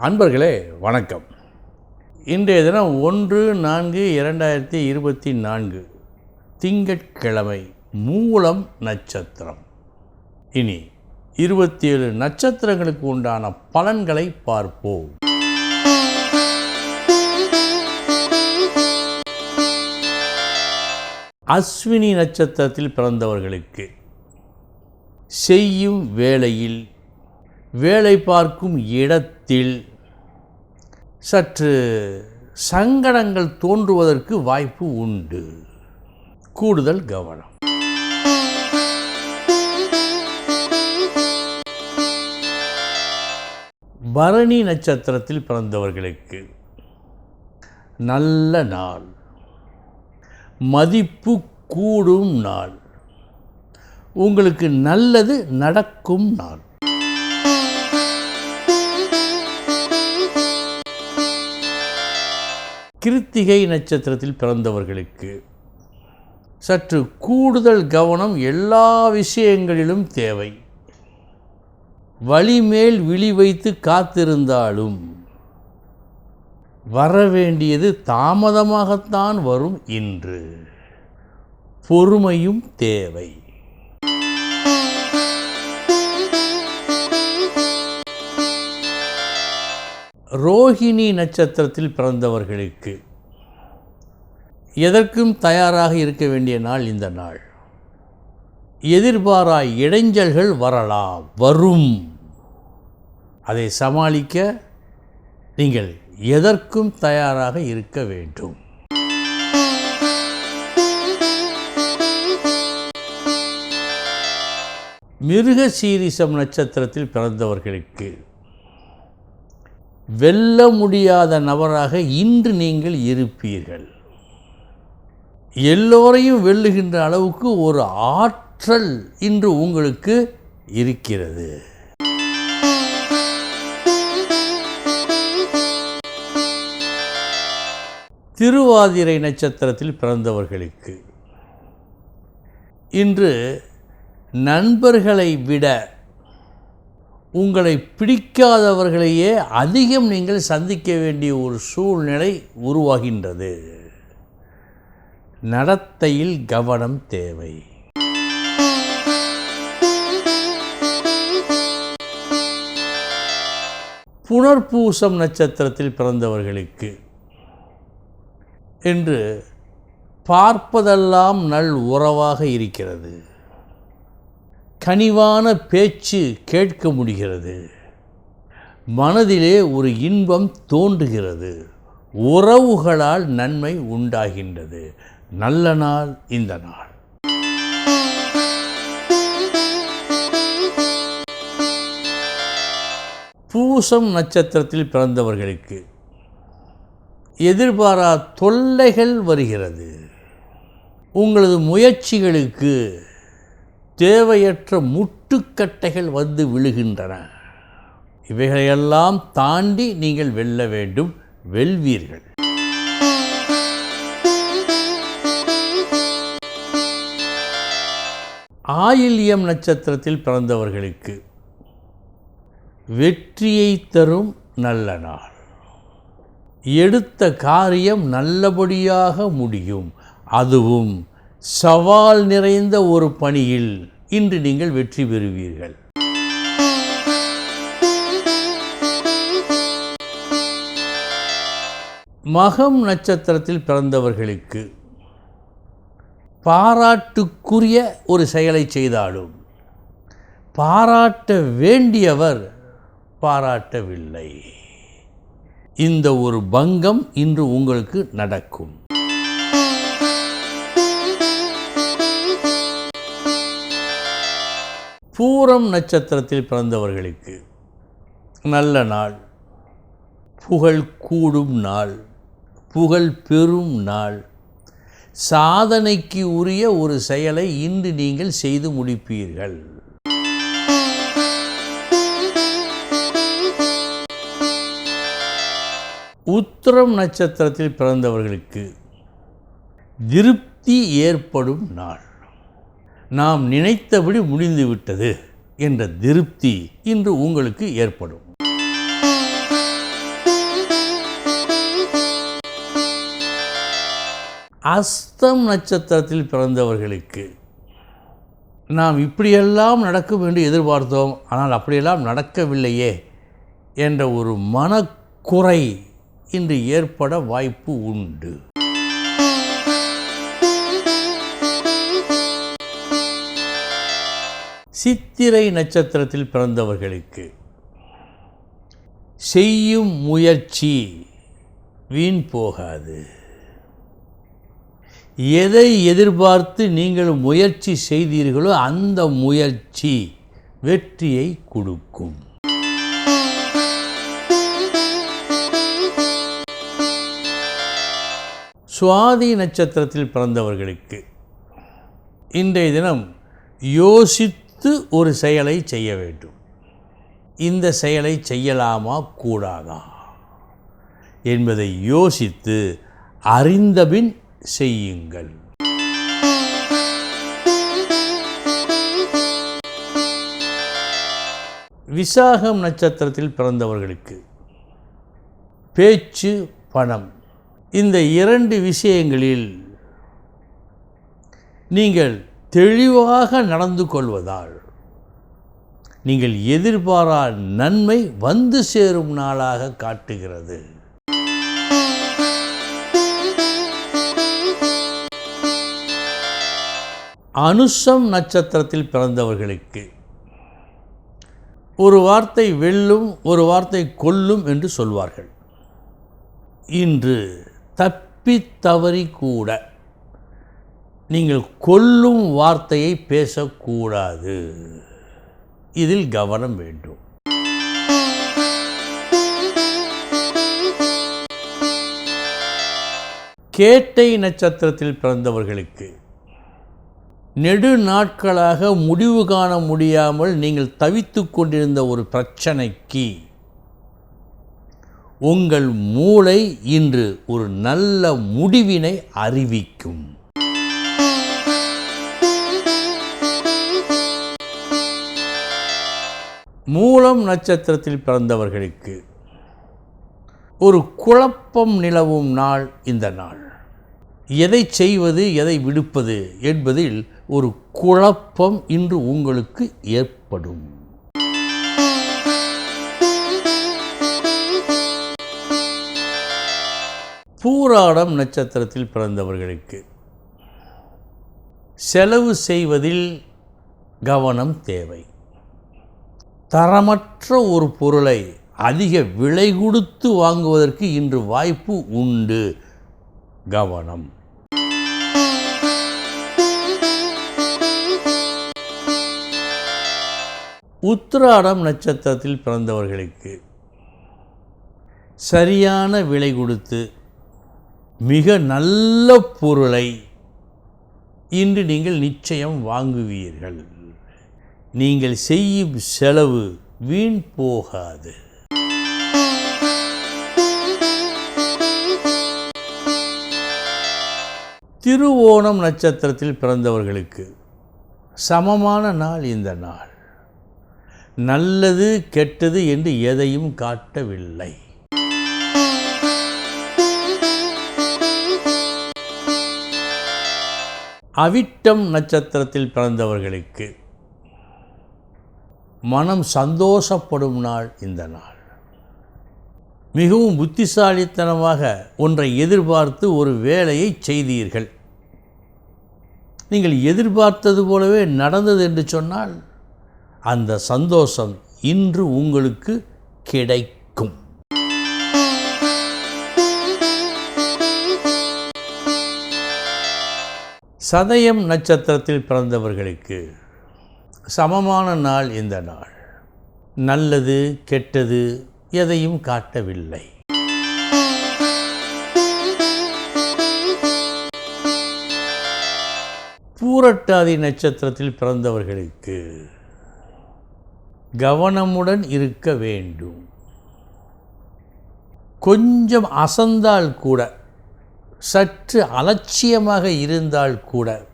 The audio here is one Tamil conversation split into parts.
அன்பர்களே வணக்கம். இன்றைய தினம் ஒன்று நான்கு இரண்டாயிரத்தி இருபத்தி நான்கு திங்கட்கிழமை மூலம் நட்சத்திரம். இனி இருபத்தி ஏழு நட்சத்திரங்களுக்கு உண்டான பலன்களை பார்ப்போம். அஸ்வினி நட்சத்திரத்தில் பிறந்தவர்களுக்கு செய்யும் வேளையில் வேலை பார்க்கும் இடத்தில் சற்று சங்கடங்கள் தோன்றுவதற்கு வாய்ப்பு உண்டு. கூடுதல் கவனம். பரணி நட்சத்திரத்தில் பிறந்தவர்களுக்கு நல்ல நாள். மதிப்பு கூடும் நாள். உங்களுக்கு நல்லது நடக்கும் நாள். கிருத்திகை நட்சத்திரத்தில் பிறந்தவர்களுக்கு சற்று கூடுதல் கவனம் எல்லா விஷயங்களிலும் தேவை. வழிமேல் விழி வைத்து காத்திருந்தாலும் வரவேண்டியது தாமதமாகத்தான் வரும் இன்று. பொறுமையும் தேவை. ரோஹிணி நட்சத்திரத்தில் பிறந்தவர்களுக்கு எதற்கும் தயாராக இருக்க வேண்டிய நாள் இந்த நாள். எதிர்பாராய் இடைஞ்சல்கள் வரலாம் வரும். அதை சமாளிக்க நீங்கள் எதற்கும் தயாராக இருக்க வேண்டும். மிருக சீரிசம் நட்சத்திரத்தில் பிறந்தவர்களுக்கு வெல்ல முடியாத நபராக இன்று நீங்கள் இருப்பீர்கள். எல்லோரையும் வெல்லுகின்ற அளவுக்கு ஒரு ஆற்றல் இன்று உங்களுக்கு இருக்கிறது. திருவாதிரை நட்சத்திரத்தில் பிறந்தவர்களுக்கு இன்று நண்பர்களை விட உங்களை பிடிக்காதவர்களையே அதிகம் நீங்கள் சந்திக்க வேண்டிய ஒரு சூழ்நிலை உருவாகின்றது. நடத்தையில் கவனம் தேவை. புனர்பூசம் நட்சத்திரத்தில் பிறந்தவர்களுக்கு என்று பார்ப்பதெல்லாம் நல் உறவாக இருக்கிறது. கனிவான பேச்சு கேட்க முடிகிறது. மனதிலே ஒரு இன்பம் தோன்றுகிறது. உறவுகளால் நன்மை உண்டாகின்றது. நல்ல நாள் இந்த நாள். பூசம் நட்சத்திரத்தில் பிறந்தவர்களுக்கு எதிர்பாரா தொல்லைகள் வருகிறது. உங்களது முயற்சிகளுக்கு தேவையற்ற முட்டுக்கட்டைகள் வந்து விழுகின்றன. இவைகளையெல்லாம் தாண்டி நீங்கள் வெல்ல வேண்டும் வெல்வீர்கள். ஆயில்யம் நட்சத்திரத்தில் பிறந்தவர்களுக்கு வெற்றியை தரும் நல்ல நாள். எடுத்த காரியம் நல்லபடியாக முடியும். அதுவும் சவால் நிறைந்த ஒரு பணியில் இன்று நீங்கள் வெற்றி பெறுவீர்கள். மகம் நட்சத்திரத்தில் பிறந்தவர்களுக்கு பாராட்டுக்குரிய ஒரு செயலை செய்தாலும் பாராட்ட வேண்டியவர் பாராட்டவில்லை. இந்த ஒரு பங்கம் இன்று உங்களுக்கு நடக்கும். பூரம் நட்சத்திரத்தில் பிறந்தவர்களுக்கு நல்ல நாள். புகழ் கூடும் நாள். புகழ் பெறும் நாள். சாதனைக்கு உரிய ஒரு செயலை இன்று நீங்கள் செய்து முடிப்பீர்கள். உத்திரம் நட்சத்திரத்தில் பிறந்தவர்களுக்கு திருப்தி ஏற்படும் நாள். நாம் நினைத்தபடி முடிந்துவிட்டது என்ற திருப்தி இன்று உங்களுக்கு ஏற்படும். அஸ்தம் நட்சத்திரத்தில் பிறந்தவர்களுக்கு நாம் இப்படியெல்லாம் நடக்கும் என்று எதிர்பார்த்தோம் ஆனால் அப்படியெல்லாம் நடக்கவில்லையே என்ற ஒரு மனக்குறை இன்று ஏற்பட வாய்ப்பு உண்டு. சித்திரை நட்சத்திரத்தில் பிறந்தவர்களுக்கு. செய்யும் முயற்சி வீண் போகாது. எதை எதிர்பார்த்து நீங்கள் முயற்சி செய்தீர்களோ அந்த முயற்சி வெற்றியை கொடுக்கும். சுவாதி நட்சத்திரத்தில் பிறந்தவர்களுக்கு. இன்றைய தினம் யோசித்து ஒரு செயலை செய்ய வேண்டும். இந்த செயலை செய்யலாமா? கூடாதா? என்பதை யோசித்து அறிந்தபின் செய்யுங்கள். விசாகம் நட்சத்திரத்தில் பிறந்தவர்களுக்கு பேச்சு பணம் இந்த இரண்டு விஷயங்களில் நீங்கள் தெளிவாக நடந்து கொள்வதால் நீங்கள் எதிர்பாரா நன்மை வந்து சேரும் நாளாக காட்டுகிறது. அனுஷம் நட்சத்திரத்தில் பிறந்தவர்களுக்கு. ஒரு வார்த்தை வெல்லும் ஒரு வார்த்தை கொல்லும் என்று சொல்வார்கள். இன்று தப்பி தவறி கூட நீங்கள் கொல்லும் வார்த்தையை பேசக்கூடாது. இதில் கவனம் வேண்டும் கேட்டை நட்சத்திரத்தில் பிறந்தவர்களுக்கு நெடு நாட்களாக முடிவு காண முடியாமல் நீங்கள் தவித்து கொண்டிருந்த ஒரு பிரச்சனைக்கு உங்கள் மூளை இன்று ஒரு நல்ல முடிவினை அறிவிக்கும் மூலம் நட்சத்திரத்தில் பிறந்தவர்களுக்கு ஒரு குழப்பம் நிலவும் நாள் இந்த நாள். எதை செய்வது எதை விடுப்பது என்பதில் ஒரு குழப்பம் இன்று உங்களுக்கு ஏற்படும். பூராடம் நட்சத்திரத்தில் பிறந்தவர்களுக்கு செலவு செய்வதில் கவனம் தேவை. தரமற்ற ஒரு பொருளை அதிக விலை கொடுத்து வாங்குவதற்கு இன்று வாய்ப்பு உண்டு. கவனம். உத்திராடம் நட்சத்திரத்தில் பிறந்தவர்களுக்கு சரியான விலை கொடுத்து மிக நல்ல பொருளை இன்று நீங்கள் நிச்சயம் வாங்குவீர்கள். நீங்கள் செய்யும் செலவு வீண் போகாது. திருவோணம் நட்சத்திரத்தில் பிறந்தவர்களுக்கு சமமான நாள் இந்த நாள். நல்லது கெட்டது என்று எதையும் காட்டவில்லை. அவிட்டம் நட்சத்திரத்தில் பிறந்தவர்களுக்கு மனம் சந்தோஷப்படும் நாள் இந்த நாள். மிகவும் புத்திசாலித்தனமாக ஒன்றை எதிர்பார்த்து ஒரு வேலையை செய்தீர்கள். நீங்கள் எதிர்பார்த்தது போலவே நடந்தது என்று சொன்னால் அந்த சந்தோஷம் இன்று உங்களுக்கு கிடைக்கும். சதயம் நட்சத்திரத்தில் பிறந்தவர்களுக்கு சமமான நாள் இந்த நாள். நல்லது கெட்டது எதையும் காட்டவில்லை. பூரட்டாதி நட்சத்திரத்தில் பிறந்தவர்களுக்கு கவனமுடன் இருக்க வேண்டும். கொஞ்சம் அசந்தால் கூட சற்று அலட்சியமாக இருந்தால் கூட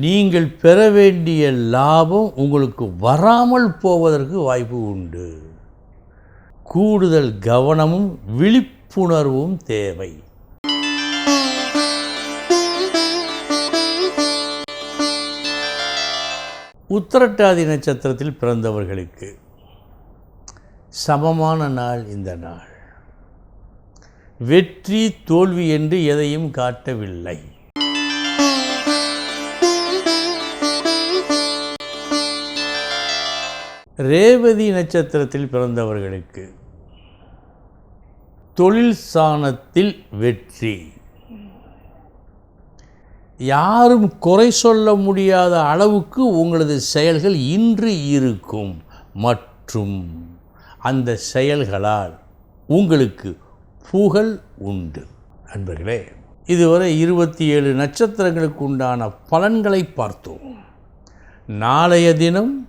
நீங்கள் பெற வேண்டிய லாபம் உங்களுக்கு வராமல் போவதற்கு வாய்ப்பு உண்டு. கூடுதல் கவனமும் விழிப்புணர்வும் தேவை. உத்தரட்டாதி நட்சத்திரத்தில் பிறந்தவர்களுக்கு சமமான நாள் இந்த நாள். வெற்றி தோல்வி என்று எதையும் காட்டவில்லை. ரேவதி நட்சத்திரத்தில் பிறந்தவர்களுக்கு தொழில் சாணத்தில் வெற்றி. யாரும் குறை சொல்ல முடியாத அளவுக்கு உங்களது செயல்கள் இன்று இருக்கும். மற்றும் அந்த செயல்களால் உங்களுக்கு புகழ் உண்டு. நண்பர்களே இதுவரை இருபத்தி ஏழு நட்சத்திரங்களுக்கு உண்டான பலன்களை பார்த்தோம். நாளைய தினம்